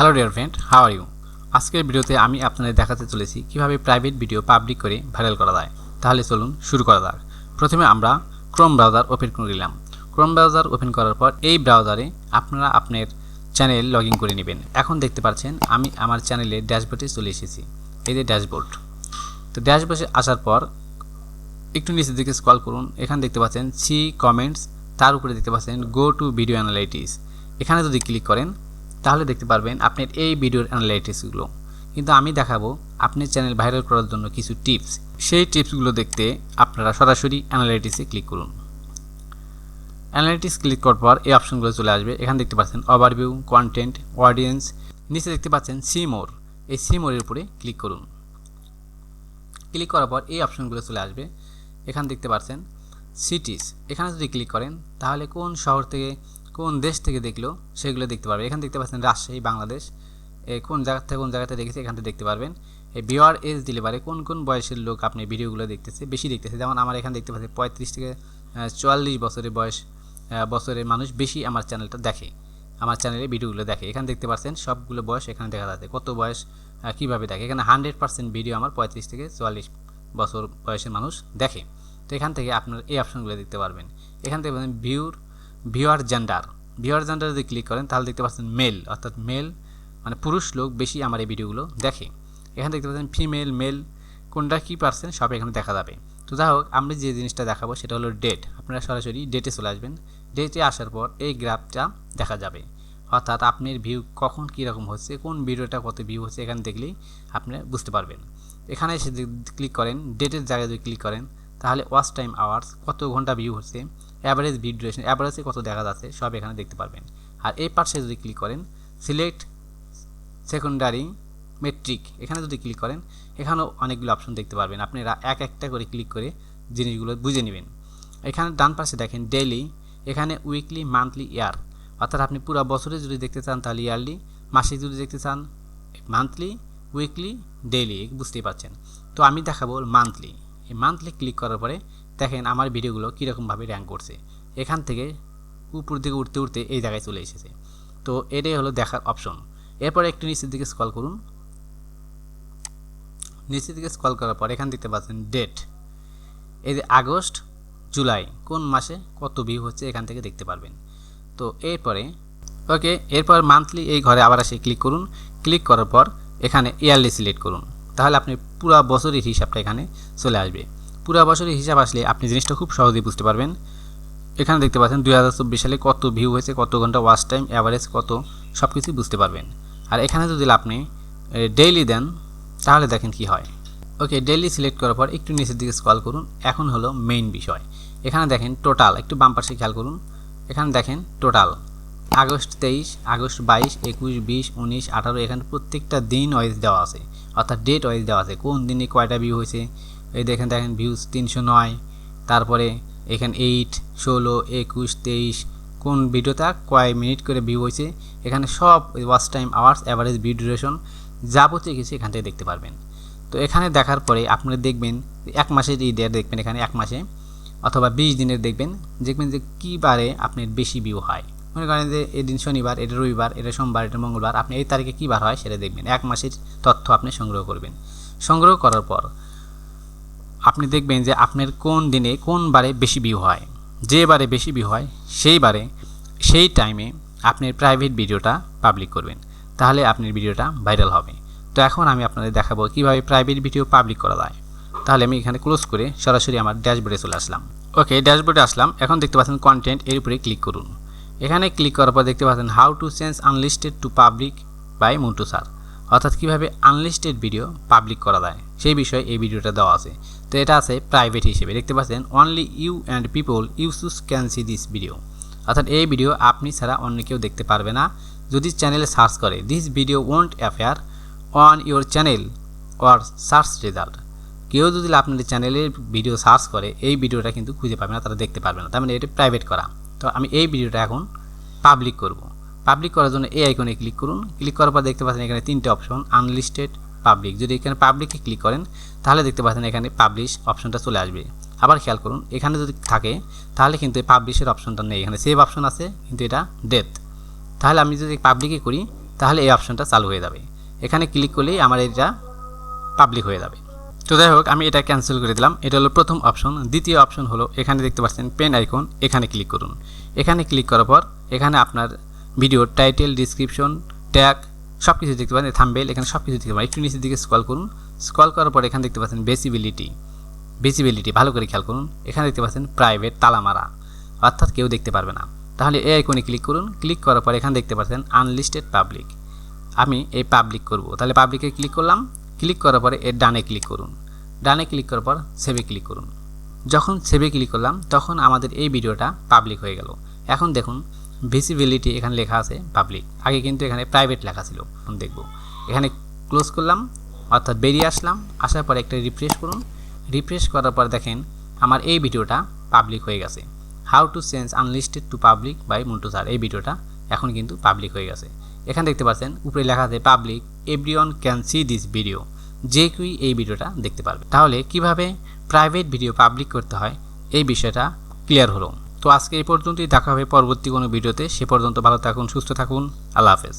Hello dear friend how are you আজকের ভিডিওতে আমি আপনাদের দেখাতে চলেছি কীভাবে প্রাইভেট ভিডিও পাবলিক করে ভাইরাল করা যায়। তাহলে চলুন শুরু করা যাক। প্রথমে আমরা ক্রোম ব্রাউজার ওপেন করে নিলাম। ক্রোম ব্রাউজার ওপেন করার পর এই ব্রাউজারে আপনারা আপনার চ্যানেল লগ করে নেবেন। এখন দেখতে পাচ্ছেন আমি আমার চ্যানেলের ড্যাশবোর্ডে চলে এসেছি। এই যে ড্যাশবোর্ড তো ড্যাশবোর্ডে আসার পর একটু নিচের দিকে স্ক্রল করুন। এখানে দেখতে পাচ্ছেন সি কমেন্টস তার উপরে দেখতে পাচ্ছেন গো টু ভিডিও অ্যানালাইটিস এখানে যদি ক্লিক করেন তাহলে দেখতে পারবেন আপনার এই ভিডিওর অ্যানালাইটিক্সগুলো কিন্তু আমি দেখাবো আপনার চ্যানেল ভাইরাল করার জন্য কিছু টিপস সেই টিপসগুলো দেখতে আপনারা সরাসরি অ্যানালাইটিক্সে ক্লিক করুন। অ্যানালাইটিক্স ক্লিক করার পর এই অপশনগুলো চলে আসবে। এখানে দেখতে পাচ্ছেন ওভারভিউ কন্টেন্ট অডিয়েন্স নিচে দেখতে পাচ্ছেন সি মোর এই সি মোরের উপরে ক্লিক করুন। ক্লিক করার পর এই অপশনগুলো চলে আসবে। এখানে দেখতে পাচ্ছেন সিটিস এখানে যদি ক্লিক করেন তাহলে কোন শহর থেকে কোন দেশ থেকে দেখল, সেগুলো দেখতে পারবে। এখানে দেখতে পাচ্ছেন রাজশাহী, বাংলাদেশ। কোন জায়গা থেকে, কোন জায়গাতে দেখেছে, এখান থেকে দেখতে পারবেন। এই বিওয়ার এজ দিলে পারে কোন কোন বয়সের লোক আপনি ভিডিওগুলো দেখতেছে, বেশি দেখতেছে। যেমন আমার এখানে দেখতে পাচ্ছি পঁয়ত্রিশ থেকে চুয়াল্লিশ বছরের বয়স বছরের মানুষ বেশি আমার চ্যানেলটা দেখে, আমার চ্যানেলে ভিডিওগুলো দেখে। এখানে দেখতে পাচ্ছেন সবগুলো বয়স এখানে দেখা যাচ্ছে। কত বয়স কীভাবে দেখে? এখানে হান্ড্রেড পার্সেন্ট ভিডিও আমার পঁয়ত্রিশ থেকে চুয়াল্লিশ বছর বয়সের মানুষ দেখে। তো এখান থেকে আপনার এই অপশনগুলো দেখতে পারবেন। এখান থেকে ভিউর ভিউয়ার জেন্ডার। ভিউয়ার জেন্ডার যদি ক্লিক করেন, তাহলে দেখতে পাচ্ছেন মেল অর্থাৎ মেল মানে পুরুষ লোক বেশি আমার এই ভিডিওগুলো দেখে। এখানে দেখতে পাচ্ছেন ফিমেল মেল কোনটা কী পার্সেন্ট সব এখানে দেখা যাবে। তো যাই হোক আমি যে জিনিসটা দেখাবো সেটা হলো ডেট আপনারা সরাসরি ডেটে চলে আসবেন। ডেটে আসার পর এই গ্রাফটা দেখা যাবে। অর্থাৎ আপনার ভিউ কখন কীরকম হচ্ছে, কোন ভিডিওটা কত ভিউ হচ্ছে, এখানে দেখলেই আপনি বুঝতে পারবেন। এখানে এসে ক্লিক করেন ডেটের জায়গায় যদি ক্লিক করেন, তাহলে ওয়াচ টাইম আওয়ার্স কত ঘণ্টা ভিউ হচ্ছে অ্যাভারেজ ভিউ ডিউরেশন অ্যাভারেজে কত দেখা যাচ্ছে, সব এখানে দেখতে পারবেন। আর এই পাশে যদি ক্লিক করেন সিলেক্ট সেকেন্ডারি মেট্রিক এখানে যদি ক্লিক করেন, এখানেও অনেকগুলো অপশন দেখতে পারবেন। আপনারা এক একটা করে ক্লিক করে জিনিসগুলো বুঝে নেবেন। এখানে ডান পাশে দেখেন ডেইলি এখানে উইকলি মান্থলি ইয়ার অর্থাৎ আপনি পুরো বছরে যদি দেখতে চান, তাহলে ইয়ারলি মাসিক যদি দেখতে চান মান্থলি উইকলি ডেইলি বুঝতেই পারছেন। তো আমি দেখাবো মান্থলি এই মান্থলি ক্লিক করার পরে দেখেন আমার ভিডিওগুলো কীরকমভাবে র্যাঙ্ক করছে। এখান থেকে উপর দিকে উঠতে উঠতে এই জায়গায় চলে এসেছে। তো এটাই হলো দেখার অপশন। এরপরে একটু নিচের দিকে স্কল করুন। নিচের দিকে স্কল করার পর এখান দেখতে পাচ্ছেন ডেট এই যে আগস্ট, জুলাই, কোন মাসে কত ভিউ হচ্ছে এখান থেকে দেখতে পারবেন। তো এরপরে ওকে এরপর মান্থলি এই ঘরে আবার এসে ক্লিক করুন। ক্লিক করার পর এখানে ইয়ারলি সিলেক্ট করুন। তাহলে আপনি পুরা বছরের হিসাবটা এখানে চলে আসবে। পুরা বছরের হিসাব আসলে আপনি জিনিসটা খুব সহজেই বুঝতে পারবেন। এখানে দেখতে পাচ্ছেন দুই হাজার চব্বিশ সালে কত ভিউ হয়েছে, কত ঘণ্টা ওয়াচ টাইম অ্যাভারেজ কত সব কিছুই বুঝতে পারবেন। আর এখানে যদি আপনি ডেইলি দেন, তাহলে দেখেন কি হয়। ওকে ডেইলি সিলেক্ট করার পর একটু নিচের দিকে স্ক্রল করুন, এখন হলো মেইন বিষয়। এখানে দেখেন টোটাল একটু বাম পাশে খেয়াল করুন। এখানে দেখেন টোটাল আগস্ট তেইশ, আগস্ট বাইশ, একুশ, বিশ, উনিশ, আঠারো, এখানে প্রত্যেকটা দিন ওয়াইজ দেওয়া আছে। অর্থাৎ ডেট ওয়াইজ দেওয়া আছে, কোন দিনে কয়টা ভিউ হয়েছে এই দেখেন দেখেন ভিউজ তিনশো নয়। তারপরে এখানে এইট ষোলো, একুশ, তেইশ, কোন ভিডিওটা কয় মিনিট করে ভিউ হয়েছে, এখানে সব watch time hours average view duration যাবতীয় কিছু এখান থেকে দেখতে পারবেন। তো এখানে দেখার পরে আপনারা দেখবেন এক মাসের এই ডেট দেখবেন এখানে এক মাসে, অথবা বিশ দিনের দেখবেন দেখবেন যে কী বারে আপনার বেশি ভিউ হয়। মনে করেন যে এদিন শনিবার, এটা রবিবার, এটা সোমবার, এটা মঙ্গলবার, আপনি এই তারিখে কী বার হয় সেটা দেখবেন। এক মাসের তথ্য আপনি সংগ্রহ করবেন। সংগ্রহ করার পর আপনি দেখবেন যে আপনার কোন দিনে কোন বারে বেশি ভিউ হয়। যে বারে বেশি ভিউ হয়, সেই বারে, সেই টাইমে আপনার প্রাইভেট ভিডিওটা পাবলিক করবেন। তাহলে আপনার ভিডিওটা ভাইরাল হবে। তো এখন আমি আপনাদের দেখাবো কীভাবে প্রাইভেট ভিডিও পাবলিক করা যায়। তাহলে আমি এখানে ক্লোজ করে সরাসরি আমার ড্যাশবোর্ডে চলে আসলাম। ওকে ড্যাশবোর্ডে আসলাম। এখন দেখতে পাচ্ছেন কন্টেন্ট এর উপরে ক্লিক করুন। এখানে ক্লিক করার পর দেখতে পাচ্ছেন how to change unlisted to public by Muntu sir অর্থাৎ কীভাবে আনলিস্টেড ভিডিও পাবলিক করা যায়, সেই বিষয়ে এই ভিডিওটা দেওয়া আছে। তো এটা আছে প্রাইভেট হিসেবে। দেখতে পাচ্ছেন only you and people you choose can see this video অর্থাৎ এই ভিডিও আপনি ছাড়া অন্য কেউ দেখতে পারবে না। যদি চ্যানেলে সার্চ করে this video won't appear on your channel or search result কেউ যদি আপনাদের চ্যানেলের ভিডিও সার্চ করে, এই ভিডিওটা কিন্তু খুঁজে পাবে না, তারা দেখতে পারবে না। তার মানে এটা প্রাইভেট করা। তো আমি এই ভিডিওটা এখন পাবলিক করব। পাবলিক করার জন্য এই আইকনে ক্লিক করুন। ক্লিক করার পর দেখতে পাচ্ছেন এখানে তিনটে অপশন আনলিস্টেড পাবলিক যদি এখানে পাবলিকে ক্লিক করেন, তাহলে দেখতে পাচ্ছেন এখানে পাবলিশ অপশনটা চলে আসবে। আবার খেয়াল করুন, এখানে যদি থাকে, তাহলে কিন্তু পাবলিশের অপশনটা নেই। এখানে সেভ অপশন আছে, কিন্তু এটা ডেথ তাহলে আমি যদি পাবলিকে করি, তাহলে এই অপশনটা চালু হয়ে যাবে। এখানে ক্লিক করলেই আমার এটা পাবলিক হয়ে যাবে। তো যাই হোক, আমি এটা ক্যান্সেল করে দিলাম। এটা হলো প্রথম অপশন দ্বিতীয় অপশন হলো, এখানে দেখতে পাচ্ছেন পেন আইকন এখানে ক্লিক করুন। এখানে ক্লিক করার পর, এখানে আপনার ভিডিওর টাইটেল ডিসক্রিপশন ট্যাগ সব কিছু দেখতে পাচ্ছেন থাম্বেল এখানে সব কিছু দেখতে পাবেন একটু নিচের দিকে স্কল করুন। স্ক্রল করার পর এখানে দেখতে পাচ্ছেন বেসিবিলিটি ভিজিবিলিটি ভালো করে খেয়াল করুন। এখানে দেখতে পাচ্ছেন প্রাইভেট তালামারা অর্থাৎ কেউ দেখতে পারবে না। তাহলে এই আইকনে ক্লিক করুন। ক্লিক করার পর এখানে দেখতে পাচ্ছেন আনলিস্টেড পাবলিক আমি এই পাবলিক করব। তাহলে পাবলিকে ক্লিক করলাম। ক্লিক করার পরে এর ডানে ক্লিক করুন। ডানে ক্লিক করার পর সেভে ক্লিক করুন। যখন সেভে ক্লিক করলাম, তখন আমাদের এই ভিডিওটা পাবলিক হয়ে গেল। এখন দেখুন ভিজিবিলিটি এখানে লেখা আছে পাবলিক আগে কিন্তু এখানে প্রাইভেট লেখা ছিল, এখন দেখব। এখানে ক্লোজ করলাম, অর্থাৎ বেরিয়ে আসলাম, আসার পরে একটা রিফ্রেশ করুন। রিফ্রেশ করার পর দেখেন আমার এই ভিডিওটা পাবলিক হয়ে গেছে। How to change unlisted to public by Muntu sir এই ভিডিওটা এখন কিন্তু পাবলিক হয়ে গেছে। এখানে দেখতে পাচ্ছেন, উপরে লেখা আছে public everyone can see this video যে কেউই এই ভিডিওটা দেখতে পারবে। তাহলে কীভাবে প্রাইভেট ভিডিও পাবলিক করতে হয়, এই বিষয়টা ক্লিয়ার হলো। তো আজকে এই পর্যন্তই, দেখা হবে পরবর্তী কোনো ভিডিওতে। সে পর্যন্ত ভালো থাকুন, সুস্থ থাকুন। আল্লাহ হাফেজ।